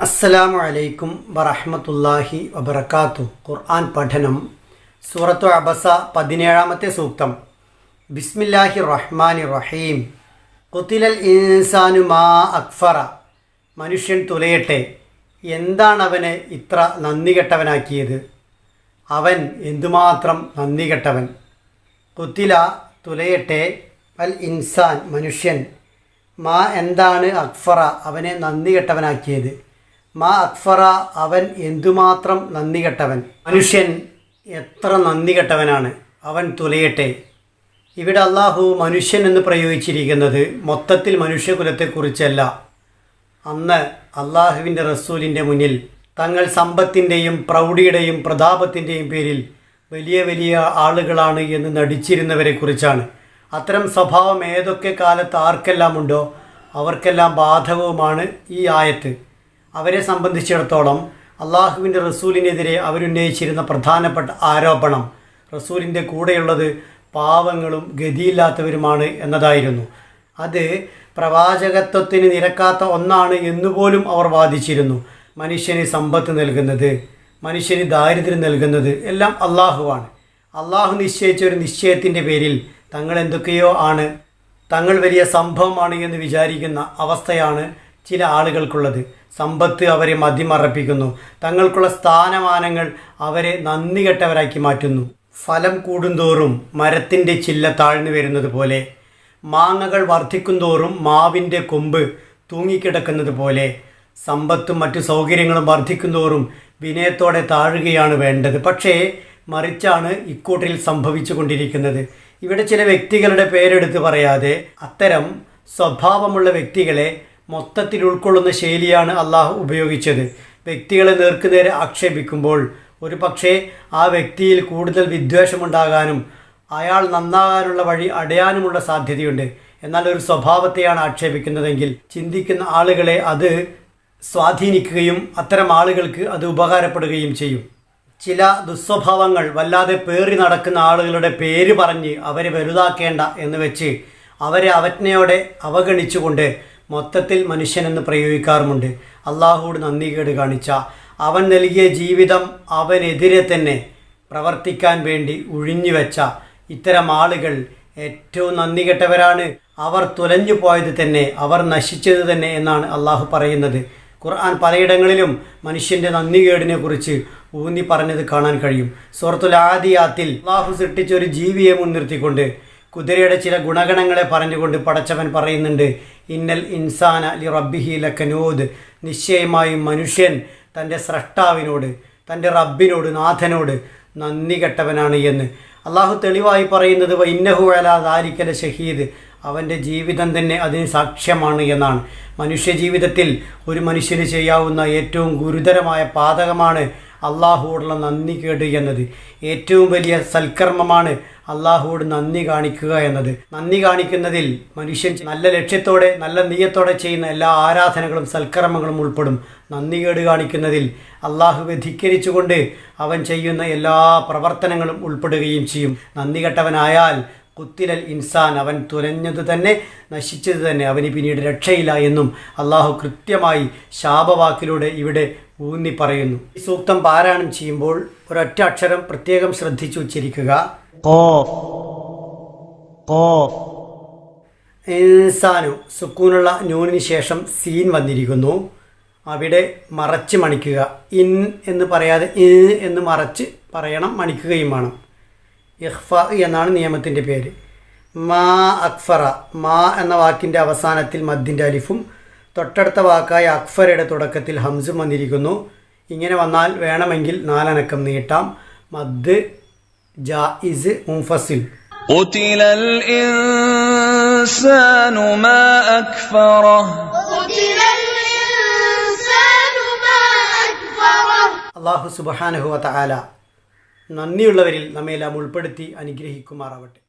അസ്സലാമു അലൈക്കും വറഹ്മത്തുള്ളാഹി വബർക്കാത്തു ഖുർആൻ പഠനം സൂറത്തു അബസ പതിനേഴാമത്തെ സൂക്തം. ബിസ്മില്ലാഹി റഹ്മാനി റഹീം. കുത്തിലൽ ഇൻസാനു മാ അക്ഫറ. മനുഷ്യൻ തുലയട്ടെ എന്താണ് അവനെ ഇത്ര നന്ദി കെട്ടവനാക്കിയത്? അവൻ എന്തുമാത്രം നന്ദി കെട്ടവൻ? കുത്തില തുലയട്ടെ അൽ ഇൻസാൻ മനുഷ്യൻ. മാ എന്താണ് അക്ഫറ? അവനെ നന്ദി കെട്ടവനാക്കിയത്? മാ അക്ഫറ അവൻ എന്തുമാത്രം നന്ദി കെട്ടവൻ? മനുഷ്യൻ എത്ര നന്ദി കെട്ടവനാണ്? അവൻ തുലയട്ടെ. ഇവിടെ അള്ളാഹു മനുഷ്യൻ എന്ന് പ്രയോഗിച്ചിരിക്കുന്നത് മൊത്തത്തിൽ മനുഷ്യകുലത്തെക്കുറിച്ചല്ല. അന്ന് അള്ളാഹുവിന്റെ റസൂലിന്റെ മുന്നിൽ തങ്ങൾ സമ്പത്തിന്റെയും പ്രൗഢിയുടെയും പ്രതാപത്തിന്റെയും പേരിൽ വലിയ വലിയ ആളുകളാണ് എന്ന് നടിച്ചിരുന്നവരെ കുറിച്ചാണ് അത്തരം സ്വഭാവം ഏതൊക്കെ കാലത്ത് ആർക്കെല്ലാം ഉണ്ടോ അവർക്കെല്ലാം ബാധകവുമാണ് ഈ ആയത്ത്. അവരെ സംബന്ധിച്ചിടത്തോളം അള്ളാഹുവിന്റെ റസൂലിനെതിരെ അവരുന്നയിച്ചിരുന്ന പ്രധാനപ്പെട്ട ആരോപണം റസൂലിന്റെ കൂടെയുള്ളത് പാവങ്ങളും ഗതിയില്ലാത്തവരുമാണ് എന്നതായിരുന്നു. അത് പ്രവാചകത്വത്തിന് നിരക്കാത്ത ഒന്നാണ് എന്നുപോലും അവർ വാദിച്ചിരുന്നു. മനുഷ്യന് സമ്പത്ത് നൽകുന്നത് മനുഷ്യന് ദാരിദ്ര്യം നൽകുന്നത് എല്ലാം അള്ളാഹുവാണ്. അള്ളാഹു നിശ്ചയിച്ച ഒരു നിശ്ചയത്തിന്റെ പേരിൽ തങ്ങൾ എന്തൊക്കെയോ ആണ് തങ്ങൾ വലിയ സംഭവമാണ് എന്ന് വിചാരിക്കുന്ന അവസ്ഥയാണ് ചില ആളുകൾക്കുള്ളത്. സമ്പത്ത് അവരെ മതിമറപ്പിക്കുന്നു. തങ്ങൾക്കുള്ള സ്ഥാനമാനങ്ങൾ അവരെ നന്ദി കെട്ടവരാക്കി മാറ്റുന്നു. ഫലം കൂടുന്തോറും മരത്തിന്റെ ചില്ല താഴ്ന്നു വരുന്നത് പോലെ മാങ്ങകൾ വർദ്ധിക്കുന്തോറും മാവിന്റെ കൊമ്പ് തൂങ്ങിക്കിടക്കുന്നത് പോലെ സമ്പത്തും മറ്റു സൗകര്യങ്ങളും വർദ്ധിക്കുന്തോറും വിനയത്തോടെ താഴുകയാണ് വേണ്ടത്. പക്ഷേ മറിച്ചാണ് ഇക്കൂട്ടിൽ സംഭവിച്ചു കൊണ്ടിരിക്കുന്നത് ഇവിടെ ചില വ്യക്തികളുടെ പേരെടുത്ത് പറയാതെ അത്തരം സ്വഭാവമുള്ള വ്യക്തികളെ മൊത്തത്തിൽ ഉൾക്കൊള്ളുന്ന ശൈലിയാണ് അള്ളാഹു ഉപയോഗിച്ചത്. വ്യക്തികളെ നേർക്കുനേരെ ആക്ഷേപിക്കുമ്പോൾ ഒരു പക്ഷേ ആ വ്യക്തിയിൽ കൂടുതൽ വിദ്വേഷമുണ്ടാകാനും അയാൾ നന്നാകാനുള്ള വഴി അടയാനുമുള്ള സാധ്യതയുണ്ട്. എന്നാൽ ഒരു സ്വഭാവത്തെയാണ് ആക്ഷേപിക്കുന്നതെങ്കിൽ ചിന്തിക്കുന്ന ആളുകളെ അത് സ്വാധീനിക്കുകയും അത്തരം ആളുകൾക്ക് അത് ഉപകാരപ്പെടുകയും ചെയ്യും. ചില ദുസ്വഭാവങ്ങൾ വല്ലാതെ പേറി നടക്കുന്ന ആളുകളുടെ പേര് പറഞ്ഞ് അവരെ വലുതാക്കേണ്ട എന്ന് വെച്ച് അവരെ അവജ്ഞയോടെ അവഗണിച്ചുകൊണ്ട് മൊത്തത്തിൽ മനുഷ്യനെന്ന് പ്രയോഗിക്കാറുമുണ്ട്. അള്ളാഹുവോട് നന്ദികേട് കാണിച്ച അവൻ നൽകിയ ജീവിതം അവനെതിരെ തന്നെ പ്രവർത്തിക്കാൻ വേണ്ടി ഉഴിഞ്ഞുവെച്ച ഇത്തരം ആളുകൾ ഏറ്റവും നന്ദി കെട്ടവരാണ്. അവർ തുലഞ്ഞു പോയത് തന്നെ അവർ നശിച്ചത് തന്നെ എന്നാണ് അള്ളാഹു പറയുന്നത്. ഖുർആൻ പലയിടങ്ങളിലും മനുഷ്യന്റെ നന്ദികേടിനെ കുറിച്ച് ഊന്നി പറഞ്ഞത് കാണാൻ കഴിയും. സൂറത്തുൽ ആദിയാത്തിൽ അള്ളാഹു സൃഷ്ടിച്ച ഒരു ജീവിയെ മുൻനിർത്തിക്കൊണ്ട് കുതിരയുടെ ചില ഗുണഗണങ്ങളെ പറഞ്ഞുകൊണ്ട് പടച്ചവൻ പറയുന്നുണ്ട് ഇന്നൽ ഇൻസാന ലി റബ്ബിഹി ലക്കനൂദ്. നിശ്ചയമായും മനുഷ്യൻ തന്റെ സ്രഷ്ടാവിനോട് തന്റെ റബ്ബിനോട് നാഥനോട് നന്ദി കെട്ടവനാണ് എന്ന്. അള്ളാഹു തെളിവായി പറയുന്നത് അലാ ദാരിക്കല ഷഹീദ് അവന്റെ ജീവിതം തന്നെ അതിന് സാക്ഷ്യമാണ് എന്നാണ്. മനുഷ്യ ജീവിതത്തിൽ ഒരു മനുഷ്യന് ചെയ്യാവുന്ന ഏറ്റവും ഗുരുതരമായ പാതകമാണ് അള്ളാഹുവോടുള്ള നന്ദി കേട് എന്നത്. ഏറ്റവും വലിയ സൽക്കർമ്മമാണ് അള്ളാഹുവോട് നന്ദി കാണിക്കുക എന്നത്. നന്ദി കാണിക്കുന്നതിൽ മനുഷ്യൻ നല്ല ലക്ഷ്യത്തോടെ നല്ല നീയത്തോടെ ചെയ്യുന്ന എല്ലാ ആരാധനകളും സൽക്കർമ്മങ്ങളും ഉൾപ്പെടും. നന്ദി കേട് കാണിക്കുന്നതിൽ അള്ളാഹുവെ ധിക്കരിച്ചുകൊണ്ട് അവൻ ചെയ്യുന്ന എല്ലാ പ്രവർത്തനങ്ങളും ഉൾപ്പെടുകയും ചെയ്യും. നന്ദി കെട്ടവനായാൽ കുത്തിലൽ ഇൻസാൻ അവൻ തുലഞ്ഞത് തന്നെ നശിച്ചത് തന്നെ അവന് പിന്നീട് രക്ഷയില്ല എന്നും അള്ളാഹു കൃത്യമായി ശാപവാക്കിലൂടെ ഇവിടെ ഊന്നി പറയുന്നു ഈ സൂക്തം പാരായണം ചെയ്യുമ്പോൾ ഒരൊറ്റ അക്ഷരം പ്രത്യേകം ശ്രദ്ധിച്ചു ഉച്ചരിക്കുക ഇൻസാനു സുക്കൂനുള്ള ന്യൂനിന് ശേഷം സീൻ വന്നിരിക്കുന്നു. അവിടെ മറച്ച് മണിക്കുക. ഇൻ എന്ന് പറയാതെ ഇ എന്ന് മറച്ച് പറയണം മണിക്കുകയും വേണം. ഇഹ്ഫ എന്നാണ് നിയമത്തിന്റെ പേര്. മാ അക്ഫറ മാ എന്ന വാക്കിന്റെ അവസാനത്തിൽ മദ്ദിന്റെ അലിഫും തൊട്ടടുത്ത വാക്കായ അക്ഫറയുടെ തുടക്കത്തിൽ ഹംസും വന്നിരിക്കുന്നു ഇങ്ങനെ വന്നാൽ വേണമെങ്കിൽ നാലനക്കം നീട്ടാം മദ് ജായിസ് മുംഫസിൽ قتل الإنسان ما أكفره قتل الإنسان ما أكفره അള്ളാഹു സുബഹാനഹുവ തആല നന്ദിയുള്ളവരിൽ നമ്മയെല്ലാം ഉൾപ്പെടുത്തി അനുഗ്രഹിക്കുമാറാവട്ടെ